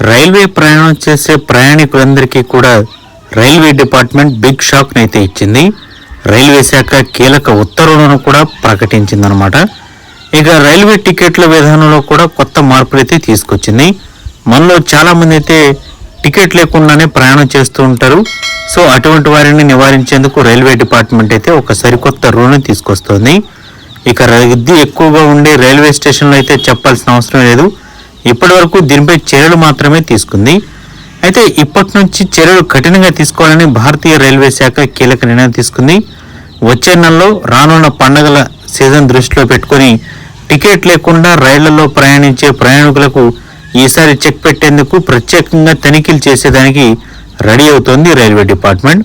Railway ప్రయాణం చేసే ప్రయాణికులందరికీ కూడా రైల్వే డిపార్ట్మెంట్ బిగ్ షాక్ అయితే ఇచ్చింది. రైల్వే శాఖ కీలక ఉత్తర్వులను కూడా ప్రకటించిందనమాట ఇక రైల్వే టికెట్ల విధానంలో కూడా కొత్త మార్పులు అయితే తీసుకొచ్చింది. మనలో చాలామంది అయితే టికెట్ లేకుండానే ప్రయాణం చేస్తూ ఉంటారు. సో అటువంటి వారిని నివారించేందుకు రైల్వే డిపార్ట్మెంట్ అయితే ఒక సరికొత్త రూల్ని తీసుకొస్తుంది. ఇక రద్దీ ఎక్కువగా ఉండే రైల్వే స్టేషన్లో అయితే చెప్పాల్సిన అవసరం లేదు. ఇప్పటి వరకు దీనిపై చర్యలు మాత్రమే తీసుకుంది. అయితే ఇప్పటి నుంచి చర్యలు కఠినంగా తీసుకోవాలని భారతీయ రైల్వే శాఖ కీలక నిర్ణయం తీసుకుంది. వచ్చే నెలలో రానున్న పండగల సీజన్ దృష్టిలో పెట్టుకొని టికెట్ లేకుండా రైళ్ళలో ప్రయాణించే ప్రయాణికులకు ఈసారి చెక్ పెట్టేందుకు ప్రత్యేకంగా తనిఖీలు చేసేదానికి రెడీ అవుతోంది రైల్వే డిపార్ట్మెంట్.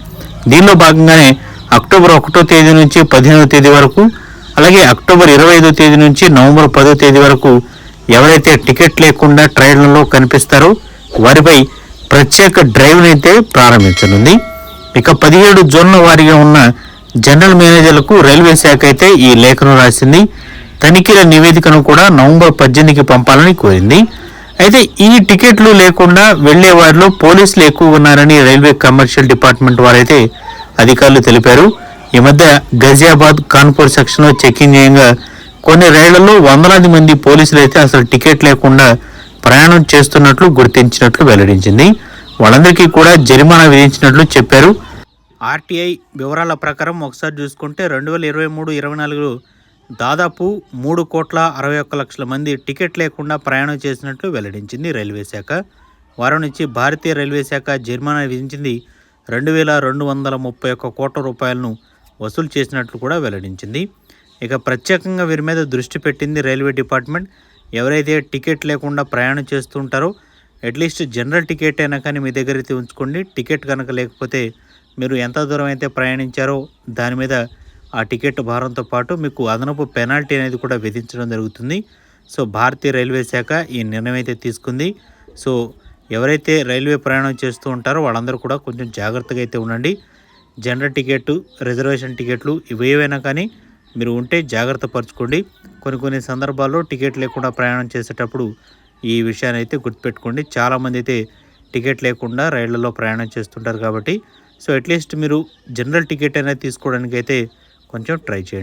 దీనిలో భాగంగానే అక్టోబర్ ఒకటో తేదీ నుంచి పదిహేనవ తేదీ వరకు అలాగే అక్టోబర్ ఇరవై ఐదో తేదీ నుంచి నవంబర్ పదో తేదీ వరకు ఎవరైతే టికెట్ లేకుండా ట్రైన్లలో కనిపిస్తారో వారిపై ప్రత్యేక డ్రైవ్ని అయితే ప్రారంభించనుంది. ఇక పదిహేడు జోన్ల వారీగా ఉన్న జనరల్ మేనేజర్లకు రైల్వే శాఖ అయితే ఈ లేఖను రాసింది. తనిఖీల నివేదికను కూడా నవంబర్ పద్దెనిమిదికి పంపాలని కోరింది. అయితే ఈ టికెట్లు లేకుండా వెళ్ళే వారిలో పోలీసులు ఎక్కువ ఉన్నారని రైల్వే కమర్షియల్ డిపార్ట్మెంట్ వారైతే అధికారులు తెలిపారు. ఈ మధ్య గజియాబాద్ కాన్పూర్ సెక్షన్లో చెకింగ్ చేయంగా కొన్ని రైళ్ళలో వందలాది మంది పోలీసులు అయితే అసలు టికెట్ లేకుండా ప్రయాణం చేస్తున్నట్లు గుర్తించినట్లు వెల్లడించింది. వాళ్ళందరికీ కూడా జరిమానా విధించినట్లు చెప్పారు. ఆర్టీఐ వివరాల ప్రకారం ఒకసారి చూసుకుంటే రెండు వేల ఇరవై మూడు ఇరవై నాలుగులో దాదాపు మూడు కోట్ల అరవై ఒక్క లక్షల మంది టికెట్ లేకుండా ప్రయాణం చేసినట్లు వెల్లడించింది రైల్వే శాఖ. వారం నుంచి భారతీయ రైల్వే శాఖ జరిమానా విధించింది రెండు వేల రెండు వందల ముప్పై ఒక్క కోట్ల రూపాయలను వసూలు చేసినట్లు కూడా వెల్లడించింది. ఇక ప్రత్యేకంగా వీరి మీద దృష్టి పెట్టింది రైల్వే డిపార్ట్మెంట్. ఎవరైతే టికెట్ లేకుండా ప్రయాణం చేస్తూ ఉంటారో అట్లీస్ట్ జనరల్ టికెట్ అయినా కానీ మీ దగ్గర అయితే ఉంచుకోండి. టికెట్ కనుక లేకపోతే మీరు ఎంత దూరం అయితే ప్రయాణించారో దాని మీద ఆ టికెట్ భారంతో పాటు మీకు అదనపు పెనాల్టీ అనేది కూడా విధించడం జరుగుతుంది. సో భారతీయ రైల్వే శాఖ ఈ నిర్ణయం అయితే తీసుకుంది. సో ఎవరైతే రైల్వే ప్రయాణం చేస్తూ ఉంటారో వాళ్ళందరూ కూడా కొంచెం జాగ్రత్తగా అయితే ఉండండి. జనరల్ టికెట్ రిజర్వేషన్ టికెట్లు ఇవేవైనా కానీ మీరు ఉంటే జాగ్రత్త పరచుకోండి. కొన్ని కొన్ని సందర్భాల్లో టికెట్ లేకుండా ప్రయాణం చేసేటప్పుడు ఈ విషయాన్ని అయితే గుర్తుపెట్టుకోండి. చాలామంది అయితే టికెట్ లేకుండా రైళ్ళలో ప్రయాణం చేస్తుంటారు కాబట్టి. సో అట్లీస్ట్ మీరు జనరల్ టికెట్ అనేది తీసుకోవడానికి అయితే కొంచెం ట్రై చేయండి.